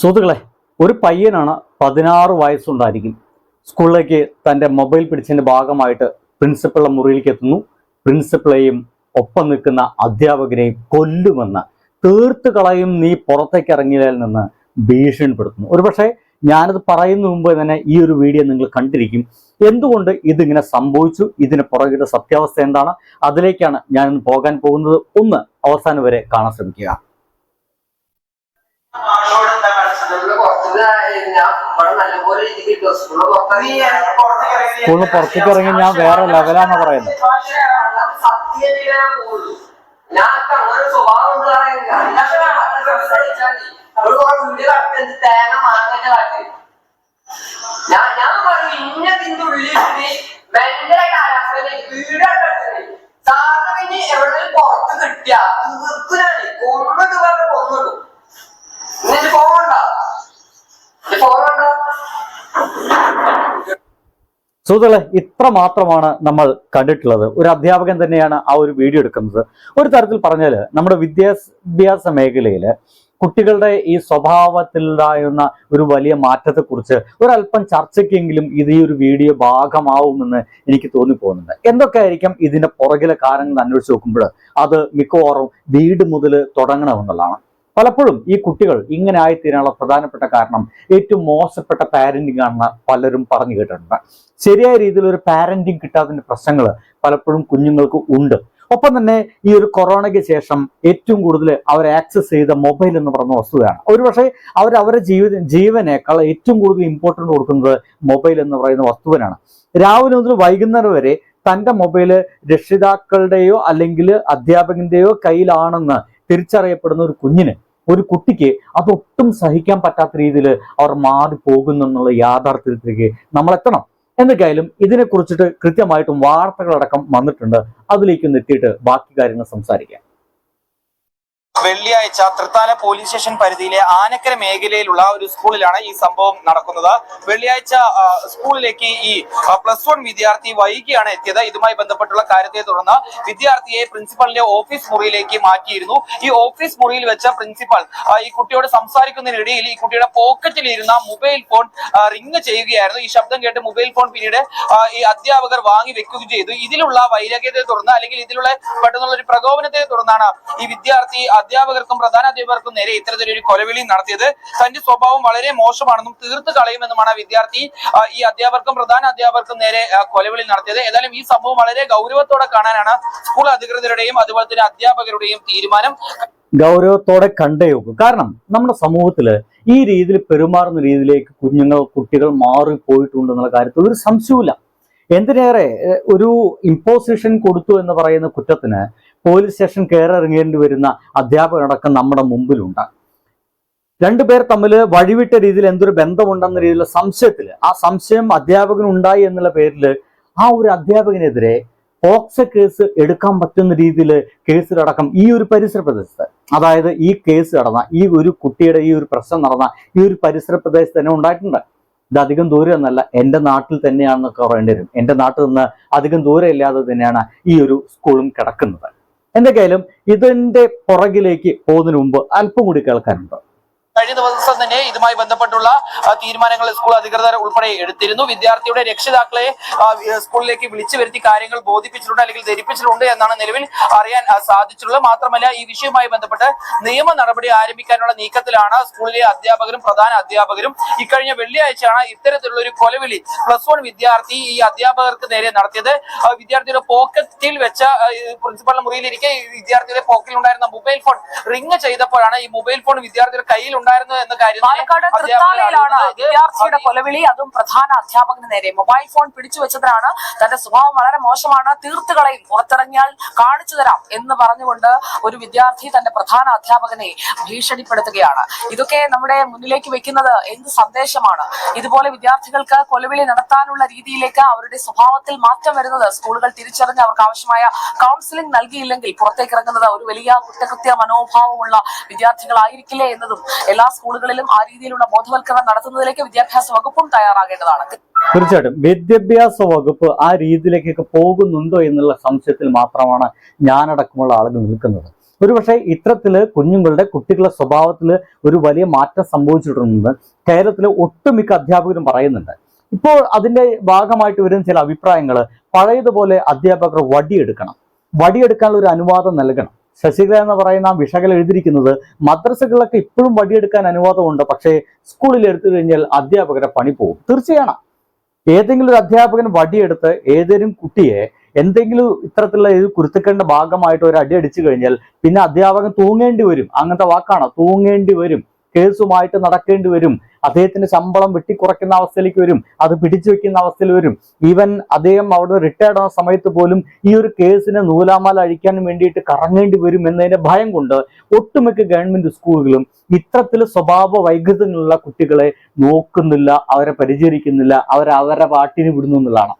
സുഹൃത്തുക്കളെ ഒരു പയ്യനാണ് പതിനാറ് വയസ്സുണ്ടായിരിക്കും. സ്കൂളിലേക്ക് തന്റെ മൊബൈൽ പിടിച്ചതിന്റെ ഭാഗമായിട്ട് പ്രിൻസിപ്പളുടെ മുറിയിലേക്ക് എത്തുന്നു. പ്രിൻസിപ്പളെയും ഒപ്പം നിൽക്കുന്ന അധ്യാപകരെയും കൊല്ലുമെന്ന് തീർത്ത് കളയും നീ പുറത്തേക്ക് ഇറങ്ങിയതിൽ നിന്ന് ഭീഷണിപ്പെടുത്തുന്നു. ഒരുപക്ഷെ ഞാനത് പറയുന്ന മുമ്പ് തന്നെ ഈ ഒരു വീഡിയോ നിങ്ങൾ കണ്ടിരിക്കും. എന്തുകൊണ്ട് ഇതിങ്ങനെ സംഭവിച്ചു? ഇതിന് പുറകിലെ സത്യാവസ്ഥ എന്താണ്? അതിലേക്കാണ് ഞാൻ ഇന്ന് പോകാൻ പോകുന്നത്. ഒന്ന് അവസാനം വരെ കാണാൻ ശ്രമിക്കുക. സ്കൂളിൽ പുറത്തേക്ക് ഇറങ്ങി ഞാൻ വേറെ ലെവലാണ് പറയുന്നത്. ഞാൻ ഞാൻ വളരെ ഇന്നതിന്റെ ഉള്ളിൽ അവൾ കുറെ വീഡിയോ കട്ടെന്ത് തേങ്ങ മാങ്ങന്റെ കാട്ട് ഞാൻ ഞാൻ പറഞ്ഞു ഇന്നതിന്റെ ഉള്ളിൽ ഭയങ്കരമായിട്ട് ആരാധന വീഡിയോ കട്ടെടുത്തത് സാറിന് പിന്നെ എവിടെ പുറത്ത് കിട്ടിയ തീർപ്പിനാണ് കൊന്നിട്ട് പറഞ്ഞ കൊന്നിടും എന്നിട്ട് ഫോൺ ഉണ്ടോ ഫോൺ ഉണ്ടോ സുഹൃത്തുക്കളെ ഇത്ര മാത്രമാണ് നമ്മൾ കണ്ടിട്ടുള്ളത്. ഒരു അധ്യാപകൻ തന്നെയാണ് ആ ഒരു വീഡിയോ എടുക്കുന്നത്. ഒരു തരത്തിൽ പറഞ്ഞാൽ നമ്മുടെ വിദ്യാഭ്യാസ മേഖലയിൽ കുട്ടികളുടെ ഈ സ്വഭാവത്തിലുണ്ടായിരുന്ന ഒരു വലിയ മാറ്റത്തെക്കുറിച്ച് ഒരല്പം ചർച്ചയ്ക്കെങ്കിലും ഇത് ഈ ഒരു വീഡിയോ ഭാഗമാവുമെന്ന് എനിക്ക് തോന്നിപ്പോകുന്നുണ്ട്. എന്തൊക്കെയായിരിക്കും ഇതിന്റെ പുറകിലെ കാരണങ്ങൾ അന്വേഷിച്ച് നോക്കുമ്പോൾ അത് മിക്കവാറും വീട് മുതൽ തുടങ്ങണമെന്നുള്ളതാണ് പലപ്പോഴും ഈ കുട്ടികൾ ഇങ്ങനെ ആയിത്തീരാനുള്ള പ്രധാനപ്പെട്ട കാരണം ഏറ്റവും മോശപ്പെട്ട പാരന്റിംഗ് ആണെന്ന് പലരും പറഞ്ഞു കേട്ടിട്ടുണ്ട്. ശരിയായ രീതിയിൽ ഒരു പാരന്റിംഗ് കിട്ടാത്തതിന്റെ പ്രശ്നങ്ങൾ പലപ്പോഴും കുഞ്ഞുങ്ങൾക്ക് ഉണ്ട്. ഒപ്പം തന്നെ ഈ ഒരു കൊറോണയ്ക്ക് ശേഷം ഏറ്റവും കൂടുതൽ അവർ ആക്സസ് ചെയ്ത മൊബൈൽ എന്ന് പറഞ്ഞ വസ്തുതയാണ്. ഒരുപക്ഷെ അവർ അവരുടെ ജീവിത ജീവനേക്കാൾ ഏറ്റവും കൂടുതൽ ഇമ്പോർട്ടന്റ് കൊടുക്കുന്നത് മൊബൈൽ എന്ന് പറയുന്ന വസ്തുവിനാണ്. രാവിലെ മുതൽ വൈകുന്നേരം വരെ തന്റെ മൊബൈൽ രക്ഷിതാക്കളുടെയോ അല്ലെങ്കിൽ അധ്യാപകന്റെയോ കയ്യിലാണെന്ന് തിരിച്ചറിയപ്പെടുന്ന ഒരു കുഞ്ഞിന് ഒരു കുട്ടിക്ക് അതൊട്ടും സഹിക്കാൻ പറ്റാത്ത രീതിയിൽ അവർ മാറി പോകുന്നു എന്നുള്ള യാഥാർത്ഥ്യത്തിലേക്ക് നമ്മൾ എത്തണം എന്തൊക്കെയായാലും ഇതിനെക്കുറിച്ചിട്ട് കൃത്യമായിട്ടും വാർത്തകളടക്കം വന്നിട്ടുണ്ട്. അതിലേക്ക് ഒന്ന് എത്തിയിട്ട് ബാക്കി കാര്യങ്ങൾ സംസാരിക്കാം. വെള്ളിയാഴ്ച തൃത്താല പോലീസ് സ്റ്റേഷൻ പരിധിയിലെ ആനക്കര മേഖലയിലുള്ള ഒരു സ്കൂളിലാണ് ഈ സംഭവം നടക്കുന്നത്. വെള്ളിയാഴ്ച സ്കൂളിലേക്ക് ഈ പ്ലസ് വൺ വിദ്യാർത്ഥി വൈകിയാണ് എത്തിയത്. ഇതുമായി ബന്ധപ്പെട്ടുള്ള കാര്യത്തെ തുടർന്ന് വിദ്യാർത്ഥിയെ പ്രിൻസിപ്പലിന്റെ ഓഫീസ് മുറിയിലേക്ക് മാറ്റിയിരുന്നു. ഈ ഓഫീസ് മുറിയിൽ വെച്ച പ്രിൻസിപ്പൽ ഈ കുട്ടിയോട് സംസാരിക്കുന്നതിനിടയിൽ ഈ കുട്ടിയുടെ പോക്കറ്റിൽ ഇരുന്ന മൊബൈൽ ഫോൺ റിങ് ചെയ്യുകയായിരുന്നു. ഈ ശബ്ദം കേട്ട് മൊബൈൽ ഫോൺ പിന്നീട് ഈ അധ്യാപകർ വാങ്ങി വെക്കുകയും ചെയ്തു. ഇതിലുള്ള വൈരാഗ്യത്തെ തുടർന്ന് അല്ലെങ്കിൽ ഇതിലുള്ള പെട്ടെന്നുള്ള ഒരു പ്രകോപനത്തെ തുടർന്നാണ് ഈ വിദ്യാർത്ഥി അധ്യാപകർക്കും പ്രധാന അധ്യാപകർക്കും നേരെ ഇത്തരത്തിലൊരു കൊലവിളി നടത്തിയത്. തന്റെ സ്വഭാവം വളരെ മോശമാണെന്നും തീർത്ത് കളയുമെന്നുമാണ് വിദ്യാർത്ഥി ഈ അധ്യാപകർക്കും പ്രധാന അധ്യാപകർക്കും നേരെ കൊലവിളി നടത്തിയത്. ഏതായാലും ഈ സംഭവം വളരെ ഗൗരവത്തോടെ കാണാനാണ് സ്കൂൾ അധികൃതരുടെയും അതുപോലെ തന്നെ അധ്യാപകരുടെയും തീരുമാനം. ഗൗരവത്തോടെ കണ്ടേ നോക്കും കാരണം നമ്മുടെ സമൂഹത്തിൽ ഈ രീതിയിൽ പെരുമാറുന്ന രീതിയിലേക്ക് കുഞ്ഞുങ്ങൾ കുട്ടികൾ മാറിപ്പോയിട്ടുണ്ടെന്നുള്ള കാര്യത്തിൽ ഒരു സംശയമില്ല എന്തിനേറെ ഒരു ഇമ്പോസിഷൻ കൊടുത്തു എന്ന് പറയുന്ന കുറ്റത്തിന് പോലീസ് സ്റ്റേഷൻ കയറിറങ്ങേണ്ടി വരുന്ന അധ്യാപകരടക്കം നമ്മുടെ മുമ്പിലുണ്ട്. രണ്ടുപേർ തമ്മിൽ വഴിവിട്ട രീതിയിൽ എന്തൊരു ബന്ധമുണ്ടെന്ന രീതിയിലുള്ള സംശയത്തിൽ ആ സംശയം അധ്യാപകനുണ്ടായി എന്നുള്ള പേരിൽ ആ ഒരു അധ്യാപകനെതിരെ പോക്സോ കേസ് എടുക്കാൻ പറ്റുന്ന രീതിയിൽ കേസിലടക്കം ഈ ഒരു പരിസര പ്രദേശത്ത് അതായത് ഈ കേസ് നടന്ന ഈ ഒരു കുട്ടിയുടെ ഈ ഒരു പ്രശ്നം നടന്ന ഈ ഒരു പരിസര പ്രദേശത്ത് തന്നെ ഉണ്ടായിട്ടുണ്ട്. ഇത് അധികം ദൂരം എന്നല്ല എന്റെ നാട്ടിൽ തന്നെയാണെന്നൊക്കെ പറയേണ്ടി വരും. എന്റെ നാട്ടിൽ നിന്ന് അധികം ദൂരം ഇല്ലാതെ തന്നെയാണ് ഈ ഒരു സ്കൂളും കിടക്കുന്നത്. എന്തൊക്കെയായാലും ഇതിന്റെ പുറകിലേക്ക് പോകുന്നതിന് മുമ്പ് അല്പം കൂടി കേൾക്കാനുണ്ട്? കഴിഞ്ഞ ദിവസം തന്നെ ഇതുമായി ബന്ധപ്പെട്ടുള്ള തീരുമാനങ്ങൾ സ്കൂൾ അധികൃതർ ഉൾപ്പെടെ എടുത്തിരുന്നു. വിദ്യാർത്ഥിയുടെ രക്ഷിതാക്കളെ സ്കൂളിലേക്ക് വിളിച്ചു വരുത്തി കാര്യങ്ങൾ ബോധിപ്പിച്ചിട്ടുണ്ട് അല്ലെങ്കിൽ ധരിപ്പിച്ചിട്ടുണ്ട് എന്നാണ് നിലവിൽ അറിയാൻ സാധിച്ചിട്ടുള്ളത്. മാത്രമല്ല ഈ വിഷയവുമായി ബന്ധപ്പെട്ട് നിയമ നടപടി ആരംഭിക്കാനുള്ള നീക്കത്തിലാണ് സ്കൂളിലെ അധ്യാപകരും പ്രധാന അധ്യാപകരും. ഇക്കഴിഞ്ഞ വെള്ളിയാഴ്ചയാണ് ഇത്തരത്തിലുള്ള ഒരു കൊലവിളി പ്ലസ് വൺ വിദ്യാർത്ഥി ഈ അധ്യാപകർക്ക് നേരെ നടത്തിയത്. വിദ്യാർത്ഥിയുടെ പോക്കറ്റിൽ വെച്ച പ്രിൻസിപ്പലിന്റെ മുറിയിലിരിക്കെ വിദ്യാർത്ഥിയുടെ പോക്കറ്റിൽ ഉണ്ടായിരുന്ന മൊബൈൽ ഫോൺ റിങ് ചെയ്തപ്പോഴാണ് ഈ മൊബൈൽ ഫോൺ വിദ്യാർത്ഥിയുടെ കയ്യിൽ ഉണ്ടായിരുന്നത് എന്ന കാര്യം പാലക്കാട് തൃത്താലയിലാണ്. വിദ്യാർത്ഥിയുടെ കൊലവിളി അതും പ്രധാന അധ്യാപകന് നേരെ. മൊബൈൽ ഫോൺ പിടിച്ചു വെച്ചതിനാണ് തന്റെ സ്വഭാവം വളരെ മോശമാണ്. തീർത്തുകളയും പുറത്തിറങ്ങിയാൽ കാണിച്ചു തരാം എന്ന് പറഞ്ഞുകൊണ്ട് ഒരു വിദ്യാർത്ഥി തന്റെ പ്രധാന അധ്യാപകനെ ഭീഷണിപ്പെടുത്തുകയാണ്. ഇതൊക്കെ നമ്മുടെ മുന്നിലേക്ക് വെക്കുന്നത് എന്ത് സന്ദേശമാണ്? ഇതുപോലെ വിദ്യാർത്ഥികൾക്ക് കൊലവിളി നടത്താനുള്ള രീതിയിലേക്ക് അവരുടെ സ്വഭാവത്തിൽ മാറ്റം വരുന്നത് സ്കൂളുകൾ തിരിച്ചറിഞ്ഞ് അവർക്ക് ആവശ്യമായ കൗൺസിലിംഗ് നൽകിയില്ലെങ്കിൽ പുറത്തേക്ക് ഇറങ്ങുന്നത് ഒരു വലിയ കുറ്റകൃത്യ മനോഭാവമുള്ള വിദ്യാർത്ഥികളായിരിക്കില്ലേ എന്നതും എല്ലാ സ്കൂളുകളിലും ആ രീതിയിലുള്ള ബോധവൽക്കരണം നടത്തുന്നതിലേക്ക് വിദ്യാഭ്യാസ വകുപ്പും തയ്യാറാകേണ്ടതാണ്. തീർച്ചയായിട്ടും വിദ്യാഭ്യാസ വകുപ്പ് ആ രീതിയിലേക്കൊക്കെ പോകുന്നുണ്ടോ എന്നുള്ള സംശയത്തിൽ മാത്രമാണ് ഞാനടക്കമുള്ള ആളുകൾ നിൽക്കുന്നത്. ഒരുപക്ഷെ ഇത്തരത്തിൽ കുഞ്ഞുങ്ങളുടെ കുട്ടികളുടെ സ്വഭാവത്തിൽ ഒരു വലിയ മാറ്റം സംഭവിച്ചിട്ടുണ്ടെന്ന് കേരളത്തിലെ ഒട്ടുമിക്ക അധ്യാപകരും പറയുന്നുണ്ട്. ഇപ്പോൾ അതിന്റെ ഭാഗമായിട്ട് വരുന്ന ചില അഭിപ്രായങ്ങൾ പഴയതുപോലെ അധ്യാപകർ വടിയെടുക്കണം. വടിയെടുക്കാനുള്ള ഒരു അനുവാദം നൽകണം. ശശികല എന്ന് പറയുന്ന വിഷകൽ എഴുതിയിരിക്കുന്നത് മദ്രസകളിലൊക്കെ ഇപ്പോഴും വടിയെടുക്കാൻ അനുവാദമുണ്ട്. പക്ഷേ സ്കൂളിൽ എടുത്തു കഴിഞ്ഞാൽ അധ്യാപകരെ പണി പോകും. തീർച്ചയാണ്. ഏതെങ്കിലും ഒരു അധ്യാപകൻ വടിയെടുത്ത് ഏതെങ്കിലും കുട്ടിയെ എന്തെങ്കിലും ഇത്തരത്തിലുള്ള ഒരു കുരുത്തക്കേണ്ട ഭാഗമായിട്ട് ഒരു അടി അടിച്ചു കഴിഞ്ഞാൽ പിന്നെ അധ്യാപകൻ തൂങ്ങേണ്ടി വരും. അങ്ങനത്തെ വാക്കാണോ? തൂങ്ങേണ്ടി വരും. കേസുമായിട്ട് നടക്കേണ്ടി വരും. അദ്ദേഹത്തിന്റെ ശമ്പളം വെട്ടിക്കുറയ്ക്കുന്ന അവസ്ഥയിലേക്ക് വരും. അത് പിടിച്ചു വെക്കുന്ന അവസ്ഥയിൽ വരും. ഈവൻ അദ്ദേഹം അവിടെ റിട്ടയർഡ് ആവുന്ന സമയത്ത് പോലും ഈ ഒരു കേസിനെ നൂലാമാല അഴിക്കാൻ വേണ്ടിയിട്ട് കറങ്ങേണ്ടി വരും എന്നതിന്റെ ഭയം കൊണ്ട് ഒട്ടുമിക്ക ഗവൺമെന്റ് സ്കൂളുകളും ഇത്തരത്തിൽ സ്വഭാവ വൈകൃതങ്ങളുള്ള കുട്ടികളെ നോക്കുന്നില്ല അവരെ പരിചരിക്കുന്നില്ല അവരെ അവരെ പാട്ടിന് വിടുന്നു എന്നുള്ളതാണ്.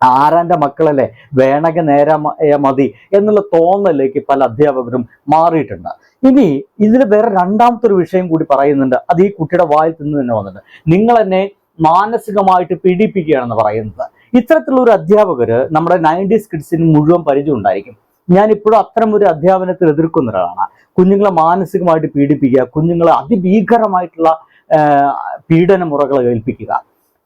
ആരാന്റെ മക്കളല്ലേ? വേണക നേരെ മതി എന്നുള്ള തോന്നലിലേക്ക് പല അധ്യാപകരും മാറിയിട്ടുണ്ട്. ഇനി ഇതിൽ വേറെ രണ്ടാമത്തെ ഒരു വിഷയം കൂടി പറയുന്നുണ്ട്. അത് ഈ കുട്ടിയുടെ വായിൽ നിന്ന് തന്നെ വന്നിട്ടുണ്ട്. നിങ്ങൾ എന്നെ മാനസികമായിട്ട് പീഡിപ്പിക്കുകയാണെന്ന് പറയുന്നത്. ഇത്തരത്തിലുള്ള ഒരു അധ്യാപകര് നമ്മുടെ നയന്റീസ് കിഡ്സിന് മുഴുവൻ പരിചയം ഉണ്ടായിരിക്കും. ഞാൻ ഇപ്പോഴും അത്തരം ഒരു അധ്യാപനത്തിൽ എതിർക്കുന്ന ഒരാളാണ്. കുഞ്ഞുങ്ങളെ മാനസികമായിട്ട് പീഡിപ്പിക്കുക കുഞ്ഞുങ്ങളെ അതിഭീകരമായിട്ടുള്ള പീഡന മുറകൾ ഏൽപ്പിക്കുക.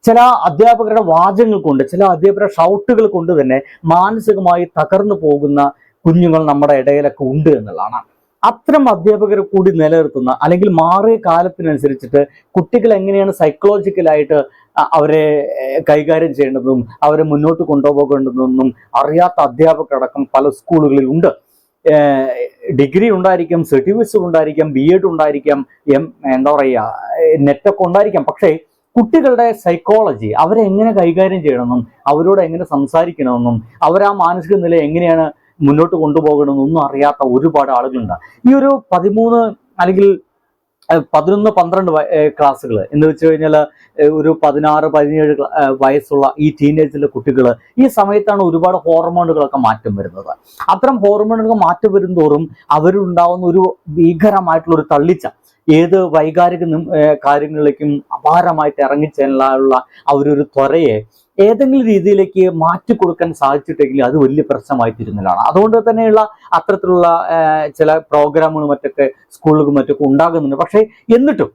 ചില അധ്യാപകരുടെ വാചകങ്ങൾ കൊണ്ട് ചില അധ്യാപകരുടെ ഷൗട്ടുകൾ കൊണ്ട് തന്നെ മാനസികമായി തകർന്നു പോകുന്ന കുഞ്ഞുങ്ങൾ നമ്മുടെ ഇടയിലൊക്കെ ഉണ്ട് എന്നുള്ളതാണ്. അത്തരം അധ്യാപകരെ കൂടി നിലനിർത്തുന്ന അല്ലെങ്കിൽ മാറിയ കാലത്തിനനുസരിച്ചിട്ട് കുട്ടികൾ എങ്ങനെയാണ് സൈക്കോളജിക്കലായിട്ട് അവരെ കൈകാര്യം ചെയ്യേണ്ടതും അവരെ മുന്നോട്ട് കൊണ്ടുപോകേണ്ടതെന്നും അറിയാത്ത അധ്യാപകരടക്കം പല സ്കൂളുകളിൽ ഉണ്ട്. ഡിഗ്രി ഉണ്ടായിരിക്കാം സർട്ടിഫിക്കറ്റ്സ് ഉണ്ടായിരിക്കാം ബി എഡ് ഉണ്ടായിരിക്കാം എം എന്താ പറയുക നെറ്റൊക്കെ ഉണ്ടായിരിക്കാം. പക്ഷേ കുട്ടികളുടെ സൈക്കോളജി അവരെ എങ്ങനെ കൈകാര്യം ചെയ്യണമെന്നും അവരോട് എങ്ങനെ സംസാരിക്കണമെന്നും അവരാ മാനസിക നില എങ്ങനെയാണ് മുന്നോട്ട് കൊണ്ടുപോകണമെന്നും ഒന്നും അറിയാത്ത ഒരുപാട് ആളുകളുണ്ട്. ഈ ഒരു പതിമൂന്ന് അല്ലെങ്കിൽ പതിനൊന്ന് പന്ത്രണ്ട് ക്ലാസ്സുകൾ എന്ന് വെച്ച് കഴിഞ്ഞാൽ ഒരു പതിനാറ് പതിനേഴ് വയസ്സുള്ള ഈ ടീനേജിലെ കുട്ടികൾ ഈ സമയത്താണ് ഒരുപാട് ഹോർമോണുകളൊക്കെ മാറ്റം വരുന്നത്. അത്തരം ഹോർമോണുകൾ മാറ്റം വരുന്നതോറും അവരുണ്ടാവുന്ന ഒരു ഭീകരമായിട്ടുള്ള ഒരു തള്ളിച്ച ഏത് വൈകാരിക കാര്യങ്ങളിലേക്കും അപാരമായിട്ട് ഇറങ്ങിച്ചെല്ലാനുള്ള ആ ഒരു ത്വരയെ ഏതെങ്കിലും രീതിയിലേക്ക് മാറ്റി കൊടുക്കാൻ സാധിച്ചിട്ടെങ്കിൽ അത് വലിയ പ്രശ്നമായി തീരുന്നതാണ് അതുകൊണ്ട് തന്നെയുള്ള അത്തരത്തിലുള്ള ചില പ്രോഗ്രാമുകളും മറ്റൊക്കെ സ്കൂളുകളും മറ്റൊക്കെ ഉണ്ടാകുന്നുണ്ട്. പക്ഷേ എന്നിട്ടും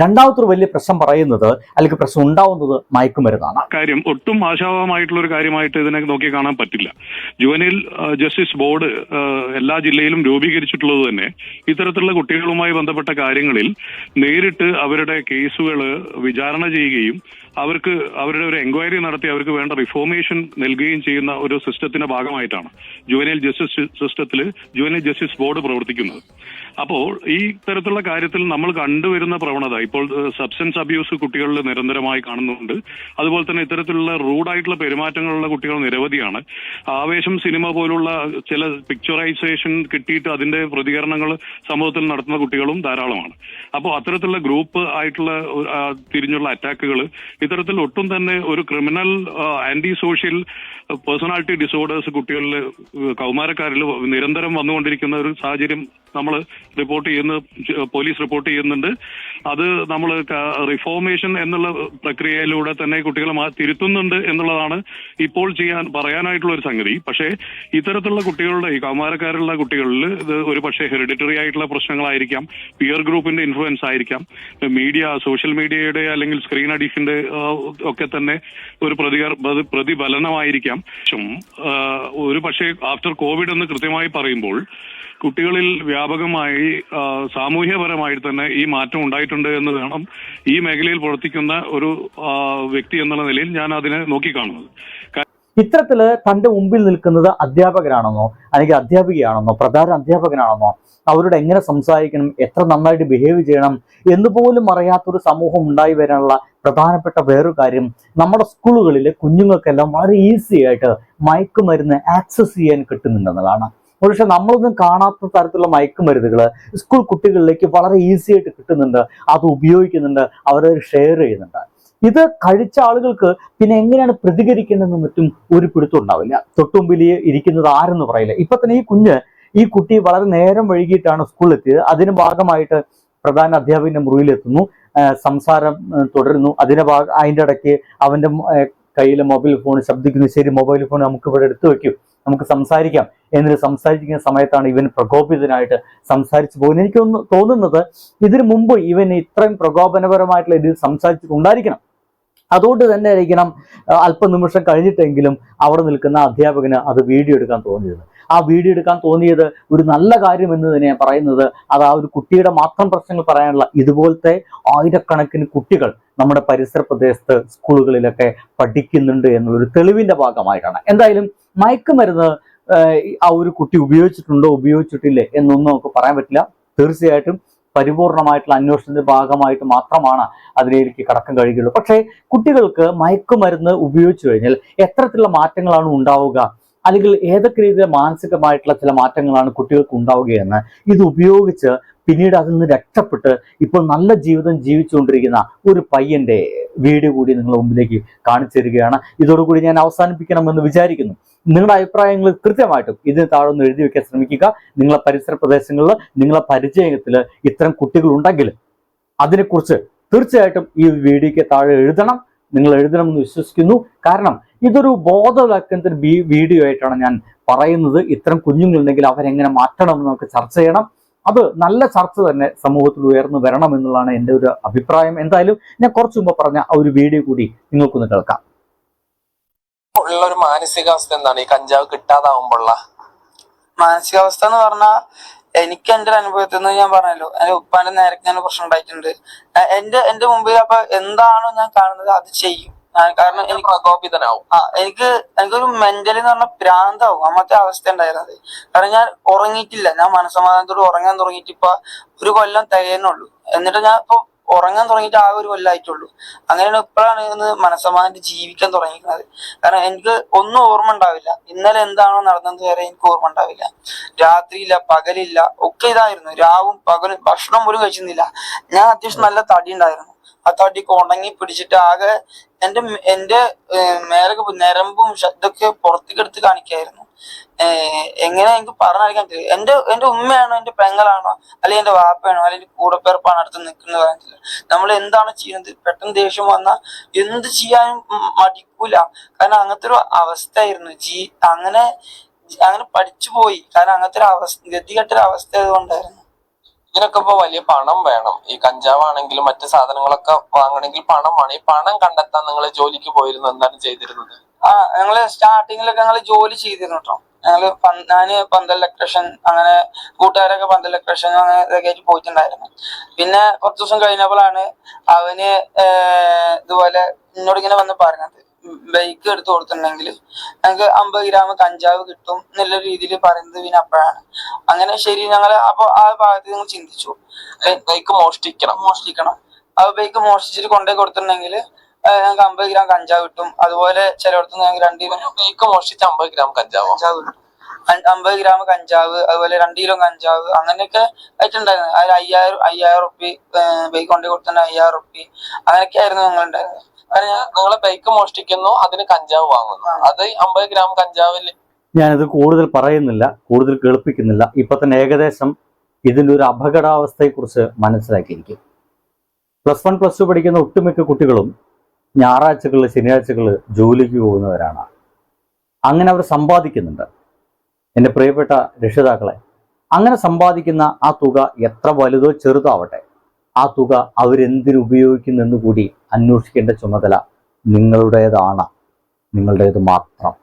രണ്ടാമത്തെ ഒരു വലിയ പ്രശ്നം പറയുന്നത് അല്ലെങ്കിൽ പ്രശ്നം ഉണ്ടാവുന്നത് മയക്കുമരുന്നാണ്. കാര്യം ഒട്ടും ആശാവഹമായിട്ടുള്ള ഒരു കാര്യമായിട്ട് ഇതിനെ നോക്കി കാണാൻ പറ്റില്ല. ജുവനിൽ ജസ്റ്റിസ് ബോർഡ് എല്ലാ ജില്ലയിലും രൂപീകരിച്ചിട്ടുള്ളത് തന്നെ ഇത്തരത്തിലുള്ള കുട്ടികളുമായി ബന്ധപ്പെട്ട കാര്യങ്ങളിൽ നേരിട്ട് അവരുടെ കേസുകൾ വിചാരണ ചെയ്യുകയും അവർക്ക് അവരുടെ ഒരു എൻക്വയറി നടത്തി അവർക്ക് വേണ്ട റിഫോർമേഷൻ നൽകുകയും ചെയ്യുന്ന ഒരു സിസ്റ്റത്തിന്റെ ഭാഗമായിട്ടാണ് ജുവനൈൽ ജസ്റ്റിസ് സിസ്റ്റത്തിൽ ജുവനൈൽ ജസ്റ്റിസ് ബോർഡ് പ്രവർത്തിക്കുന്നത്. അപ്പോൾ ഈ തരത്തിലുള്ള കാര്യത്തിൽ നമ്മൾ കണ്ടുവരുന്ന പ്രവണത ഇപ്പോൾ സബ്സ്റ്റൻസ് അബ്യൂസ് കുട്ടികളിൽ നിരന്തരമായി കാണുന്നുണ്ട്. അതുപോലെ തന്നെ ഇത്തരത്തിലുള്ള റൂഡായിട്ടുള്ള പെരുമാറ്റങ്ങളുള്ള കുട്ടികൾ നിരവധിയാണ്. ആവേശം സിനിമ പോലുള്ള ചില പിക്ചറൈസേഷൻ കിട്ടിയിട്ട് അതിന്റെ പ്രതികരണങ്ങൾ സമൂഹത്തിൽ നടത്തുന്ന കുട്ടികളും ധാരാളമാണ്. അപ്പോൾ അത്തരത്തിലുള്ള ഗ്രൂപ്പ് ആയിട്ടുള്ള തിരിഞ്ഞുള്ള അറ്റാക്കുകൾ ഇത്തരത്തിൽ ഒട്ടും തന്നെ ഒരു criminal anti social personality disorders കുട്ടികളിൽ കൗമാരക്കാരിൽ നിരന്തരം വന്നുകൊണ്ടിരിക്കുന്ന ഒരു സാഹചര്യം നമ്മൾ റിപ്പോർട്ട് ചെയ്യുന്ന പോലീസ് റിപ്പോർട്ട് ചെയ്യുന്നുണ്ട്. അത് നമ്മൾ റിഫോർമേഷൻ എന്നുള്ള പ്രക്രിയയിലൂടെ തന്നെ കുട്ടികളെ തിരുത്തുന്നുണ്ട് എന്നുള്ളതാണ് ഇപ്പോൾ ചെയ്യാൻ പറയാനായിട്ടുള്ള ഒരു സംഗതി. പക്ഷേ ഇത്തരത്തിലുള്ള കുട്ടികളുടെ ഈ കൗമാരക്കാരുള്ള കുട്ടികളിൽ ഇത് ഒരു പക്ഷേ ഹെറിഡിറ്ററി ആയിട്ടുള്ള പ്രശ്നങ്ങളായിരിക്കാം പിയർ ഗ്രൂപ്പിന്റെ ഇൻഫ്ലുവൻസ് ആയിരിക്കാം മീഡിയ സോഷ്യൽ മീഡിയയുടെ അല്ലെങ്കിൽ സ്ക്രീൻ അഡിക്ഷന്റെ ഒക്കെ തന്നെ ഒരു പ്രതികർ പ്രതി- പ്രതിഫലനമായിരിക്കാം. ഒരു പക്ഷേ ആഫ്റ്റർ കോവിഡ് എന്ന് കൃത്യമായി പറയുമ്പോൾ കുട്ടികളിൽ വ്യാപകമായി സാമൂഹ്യപരമായി തന്നെ ഈ മാറ്റം ഉണ്ടായിട്ടുണ്ട് എന്ന് വേണം ഈ മേഖലയിൽ പ്രവർത്തിക്കുന്ന ഒരു വ്യക്തി എന്നുള്ള നിലയിൽ ഞാൻ അതിനെ നോക്കിക്കാണുന്നത്. ഇത്തരത്തിൽ തന്റെ മുമ്പിൽ നിൽക്കുന്നത് അധ്യാപകരാണെന്നോ അല്ലെങ്കിൽ അധ്യാപികയാണെന്നോ പ്രധാന അധ്യാപകനാണെന്നോ അവരോട് എങ്ങനെ സംസാരിക്കണം എത്ര നന്നായിട്ട് ബിഹേവ് ചെയ്യണം എന്ന് പോലും അറിയാത്തൊരു സമൂഹം ഉണ്ടായി വരാനുള്ള പ്രധാനപ്പെട്ട വേറൊരു കാര്യം നമ്മുടെ സ്കൂളുകളിൽ കുഞ്ഞുങ്ങൾക്കെല്ലാം വളരെ ഈസി ആയിട്ട് മയക്കുമരുന്ന് ആക്സസ് ചെയ്യാൻ കിട്ടുന്നുണ്ടെന്നുള്ളതാണ് പക്ഷെ നമ്മളൊന്നും കാണാത്ത തരത്തിലുള്ള മയക്കുമരുന്നുകൾ സ്കൂൾ കുട്ടികളിലേക്ക് വളരെ ഈസി ആയിട്ട് കിട്ടുന്നുണ്ട് അത് ഉപയോഗിക്കുന്നുണ്ട് അവരത് ഷെയർ ചെയ്യുന്നുണ്ട്. ഇത് കഴിച്ച ആളുകൾക്ക് പിന്നെ എങ്ങനെയാണ് പ്രതികരിക്കേണ്ടതെന്ന് മറ്റും ഒരു പിടുത്തം ഉണ്ടാവില്ല. തൊട്ടുമ്പിലി ഇരിക്കുന്നത് ആരെന്ന് പറയില്ല. ഇപ്പൊ തന്നെ ഈ കുഞ്ഞ് ഈ കുട്ടി വളരെ നേരം വൈകിട്ടാണ് സ്കൂളിൽ എത്തിയത്. അതിന് ഭാഗമായിട്ട് പ്രധാന അധ്യാപകന്റെ മുറിയിലെത്തുന്നു സംസാരം തുടരുന്നു. അതിന്റെ ഭാഗ അതിന്റെ ഇടയ്ക്ക് അവന്റെ കയ്യിലെ മൊബൈൽ ഫോൺ ശബ്ദിക്കുന്നു. ശരി മൊബൈൽ ഫോൺ നമുക്ക് ഇവിടെ എടുത്തു വെക്കും. നമുക്ക് സംസാരിക്കാം. എന്നിട്ട് സംസാരിക്കുന്ന സമയത്താണ് ഇവൻ പ്രകോപിതനായിട്ട് സംസാരിച്ചു പോകുന്നത്. എനിക്കൊന്ന് തോന്നുന്നത് ഇതിനു മുമ്പ് ഇവൻ ഇത്രയും പ്രകോപനപരമായിട്ടുള്ള രീതിയിൽ സംസാരിച്ചിട്ടുണ്ടായിരിക്കണം. അതുകൊണ്ട് തന്നെ ആയിരിക്കണം അല്പനിമിഷം കഴിഞ്ഞിട്ടെങ്കിലും അവിടെ നിൽക്കുന്ന അധ്യാപകന് അത് വീഡിയോ എടുക്കാൻ തോന്നിയത്. ആ വീഡിയോ എടുക്കാൻ തോന്നിയത് ഒരു നല്ല കാര്യം എന്ന് തന്നെ പറയുന്നത് അത് ആ ഒരു കുട്ടിയുടെ മാത്രം പ്രശ്നങ്ങൾ പറയാനുള്ള ഇതുപോലത്തെ ആയിരക്കണക്കിന് കുട്ടികൾ നമ്മുടെ പരിസര പ്രദേശത്ത് സ്കൂളുകളിലൊക്കെ പഠിക്കുന്നുണ്ട് എന്നുള്ളൊരു തെളിവിന്റെ ഭാഗമായിട്ടാണ്. എന്തായാലും മയക്കുമരുന്ന് ആ ഒരു കുട്ടി ഉപയോഗിച്ചിട്ടുണ്ടോ ഉപയോഗിച്ചിട്ടില്ലേ എന്നൊന്നും നമുക്ക് പറയാൻ പറ്റില്ല. തീർച്ചയായിട്ടും പരിപൂർണമായിട്ടുള്ള അന്വേഷണത്തിന്റെ ഭാഗമായിട്ട് മാത്രമാണ് അതിലേക്ക് കടക്കാൻ കഴിയുകയുള്ളൂ. പക്ഷേ കുട്ടികൾക്ക് മയക്കുമരുന്ന് ഉപയോഗിച്ചു കഴിഞ്ഞാൽ എത്തരത്തിലുള്ള മാറ്റങ്ങളാണ് ഉണ്ടാവുക? അല്ലെങ്കിൽ ഏതൊക്കെ രീതിയിലെ മാനസികമായിട്ടുള്ള ചില മാറ്റങ്ങളാണ് കുട്ടികൾക്ക് ഉണ്ടാവുകയെന്ന് ഇത് ഉപയോഗിച്ച് പിന്നീട് അതിൽ നിന്ന് രക്ഷപ്പെട്ട് ഇപ്പോൾ നല്ല ജീവിതം ജീവിച്ചുകൊണ്ടിരിക്കുന്ന ഒരു പയ്യന്റെ വീഡിയോ കൂടി നിങ്ങളുടെ മുമ്പിലേക്ക് കാണിച്ചു തരികയാണ്. ഇതോടുകൂടി ഞാൻ അവസാനിപ്പിക്കണമെന്ന് വിചാരിക്കുന്നു. നിങ്ങളുടെ അഭിപ്രായങ്ങൾ കൃത്യമായിട്ടും ഇതിന് താഴെ ഒന്ന് എഴുതി വെക്കാൻ ശ്രമിക്കുക. നിങ്ങളെ പരിസര പ്രദേശങ്ങളിൽ നിങ്ങളെ പരിചയത്തിൽ ഇത്തരം കുട്ടികൾ ഉണ്ടെങ്കിൽ അതിനെക്കുറിച്ച് തീർച്ചയായിട്ടും ഈ വീഡിയോയ്ക്ക് താഴെ എഴുതണം. നിങ്ങൾ എഴുതണം എന്ന് വിശ്വസിക്കുന്നു. കാരണം ഇതൊരു ബോധവൽക്കരണത്തിന് വീഡിയോ ആയിട്ടാണ് ഞാൻ പറയുന്നത്. ഇത്തരം കുഞ്ഞുങ്ങളുണ്ടെങ്കിൽ അവരെങ്ങനെ മാറ്റണം എന്ന് നമുക്ക് ചർച്ച ചെയ്യണം. അത് നല്ല ചർച്ച തന്നെ സമൂഹത്തിൽ ഉയർന്നു വരണം എന്നുള്ളതാണ് എന്റെ ഒരു അഭിപ്രായം. എന്തായാലും ഞാൻ കുറച്ചു മുമ്പ് പറഞ്ഞ ആ ഒരു വീഡിയോ കൂടി നിങ്ങൾക്കൊന്ന് കേൾക്കാം. ഉള്ള മാനസികാവസ്ഥ എന്താണ്? ഈ കഞ്ചാവ് കിട്ടാതാവുമ്പോള്ള മാനസികാവസ്ഥ എന്ന് പറഞ്ഞാൽ എനിക്ക് എന്റെ ഒരു അനുഭവത്തിൽ നിന്ന് ഞാൻ പറഞ്ഞല്ലോ എന്റെ ഉപ്പാന്റെ നേരത്തെ ഞാൻ പ്രശ്നം ഉണ്ടായിട്ടുണ്ട്. എന്റെ എന്റെ എന്റെ മുമ്പിൽ അപ്പൊ എന്താണോ ഞാൻ കാണുന്നത് അത് ചെയ്യും. കാരണം എനിക്ക് പ്രകോപിതനാവും. ആ എനിക്ക് എനിക്കൊരു മെന്റലി എന്ന് പറഞ്ഞാൽ ഭ്രാന്താവും അങ്ങനത്തെ അവസ്ഥ ഉണ്ടായിരുന്നത്. കാരണം ഞാൻ ഉറങ്ങിയിട്ടില്ല. ഞാൻ മനസ്സമാധാനത്തോട് ഉറങ്ങാൻ തുടങ്ങിയിട്ട് ഇപ്പൊ ഒരു കൊല്ലം തികയുന്നുള്ളൂ. എന്നിട്ട് ഞാൻ ഇപ്പൊ ഉറങ്ങാൻ തുടങ്ങിയിട്ട് ആകെ ഒരു കൊല്ലമായിട്ടുള്ളൂ അങ്ങനെയാണ് ഇപ്പോഴാണ് ഇന്ന് മനസ്സമാധാനം ജീവിക്കാൻ തുടങ്ങിയിരിക്കുന്നത്. കാരണം എനിക്ക് ഒന്നും ഓർമ്മ ഉണ്ടാവില്ല. ഇന്നലെ എന്താണോ നടന്നത് വരെ എനിക്ക് ഓർമ്മ ഉണ്ടാവില്ല. രാത്രിയില്ല പകലില്ല ഒക്കെ ഇതായിരുന്നു. രാവും പകലും ഭക്ഷണം പോലും കഴിച്ചിരുന്നില്ല. ഞാൻ അത്യാവശ്യം നല്ല തടി ഉണ്ടായിരുന്നു. ആ തടിക്ക് ഉണങ്ങി പിടിച്ചിട്ട് ആകെ എന്റെ എന്റെ മേലൊക്കെ നരമ്പും പുറത്തേക്ക് എടുത്ത് കാണിക്കായിരുന്നു. എങ്ങനെ എനിക്ക് പറഞ്ഞറിയിക്കാൻ കഴിയും എന്റെ എന്റെ ഉമ്മയാണോ എന്റെ പെങ്ങളാണോ അല്ലെങ്കിൽ എന്റെ വാപ്പയാണോ അല്ലെങ്കിൽ കൂടപ്പിറപ്പാണോ അടുത്ത് നിൽക്കുന്നത് നമ്മൾ എന്താണ് ചെയ്യുന്നത്? പെട്ടെന്ന് ദേഷ്യം വന്നാൽ എന്ത് ചെയ്യാനും മടിക്കൂല. കാരണം അങ്ങനത്തെ ഒരു അവസ്ഥയായിരുന്നു. ജീ അങ്ങനെ അങ്ങനെ പഠിച്ചു പോയി. കാരണം അങ്ങനത്തെ ഒരു അവസ്ഥ ഗതികെട്ടൊരു അവസ്ഥ ആയതുകൊണ്ടായിരുന്നു ഇതിനൊക്കെ ഇപ്പൊ വലിയ പണം വേണം. ഈ കഞ്ചാവാണെങ്കിലും മറ്റു സാധനങ്ങളൊക്കെ വാങ്ങണമെങ്കിൽ പണം വേണം. ഈ പണം കണ്ടെത്താൻ നിങ്ങൾ ജോലിക്ക് പോയിരുന്നു. എന്താണ് ചെയ്തിരുന്നത്? ആ ഞങ്ങൾ സ്റ്റാർട്ടിങ്ങിലൊക്കെ ഞങ്ങൾ ജോലി ചെയ്തിരുന്നു കേട്ടോ. ഞങ്ങൾ ഞാൻ പന്തൽ ഇലക്ട്രീഷ്യൻ അങ്ങനെ കൂട്ടുകാരൊക്കെ പന്തൽ ഇലക്ട്രീഷ്യൻ അങ്ങനെ ഇതൊക്കെ ആയിട്ട് പോയിട്ടുണ്ടായിരുന്നു. പിന്നെ കുറച്ച് ദിവസം കഴിഞ്ഞപ്പോഴാണ് അവന് ഇതുപോലെ എന്നോട് ഇങ്ങനെ വന്ന് പറഞ്ഞത്. ബൈക്ക് എടുത്തു കൊടുത്തിട്ടുണ്ടെങ്കിൽ ഞങ്ങൾക്ക് അമ്പത് ഗ്രാം കഞ്ചാവ് കിട്ടും എന്നുള്ള രീതിയിൽ പറയുന്നത് പിന്നെ അപ്പോഴാണ്. അങ്ങനെ ശരി ഞങ്ങൾ അപ്പൊ ആ ഭാഗത്ത് നിങ്ങൾ ചിന്തിച്ചു. ബൈക്ക് മോഷ്ടിക്കണം മോഷ്ടിക്കണം. ആ ബൈക്ക് മോഷ്ടിച്ചിട്ട് കൊണ്ടുപോയി കൊടുത്തിട്ടുണ്ടെങ്കിൽ ഞങ്ങൾക്ക് അമ്പത് ഗ്രാം കഞ്ചാവ് കിട്ടും. അതുപോലെ ചിലയിടത്ത് ഞങ്ങൾക്ക് രണ്ട് കിലോ ബൈക്ക് മോഷ്ടിച്ച് അമ്പത് ഗ്രാം കഞ്ചാവോ? കഞ്ചാവ് കിട്ടും. അമ്പത് ഗ്രാം കഞ്ചാവ് അതുപോലെ രണ്ട് കിലോ കഞ്ചാവ് അങ്ങനെയൊക്കെ ആയിട്ടുണ്ടായിരുന്നു. അതിൽ അയ്യായിരം അയ്യായിരം റുപ്പി ബൈക്ക് കൊണ്ടു കൊടുത്തിട്ട് അയ്യായിരം റുപ്പി അങ്ങനെയൊക്കെ ആയിരുന്നു ഞങ്ങൾ ഉണ്ടായിരുന്നത് കാരണം ഞാൻ നിങ്ങൾ ബൈക്ക് മോഷ്ടിക്കുന്നു അതിന് കഞ്ചാവ് വാങ്ങുന്നു. അത് അമ്പത് ഗ്രാം കഞ്ചാവിൽ ഞാനിത് കൂടുതൽ പറയുന്നില്ല കൂടുതൽ കേൾപ്പിക്കുന്നില്ല. ഇപ്പൊ തന്നെ ഏകദേശം ഇതിന്റെ ഒരു അപകടാവസ്ഥയെക്കുറിച്ച് മനസ്സിലാക്കിയിരിക്കും. പ്ലസ് വൺ പ്ലസ് ടു പഠിക്കുന്ന ഒട്ടുമിക്ക കുട്ടികളും ഞായറാഴ്ചകളിൽ ശനിയാഴ്ചകൾ ജോലിക്ക് പോകുന്നവരാണ്. അങ്ങനെ അവർ സമ്പാദിക്കുന്നുണ്ട്. എന്റെ പ്രിയപ്പെട്ട രക്ഷിതാക്കളെ അങ്ങനെ സമ്പാദിക്കുന്ന ആ തുക എത്ര വലുതോ ചെറുതോ ആവട്ടെ ആ തുക അവരെന്തിനുപയോഗിക്കുന്നെന്ന് കൂടി അന്വേഷിക്കേണ്ട ചുമതല നിങ്ങളുടേതാണ്. നിങ്ങളുടേത് മാത്രം.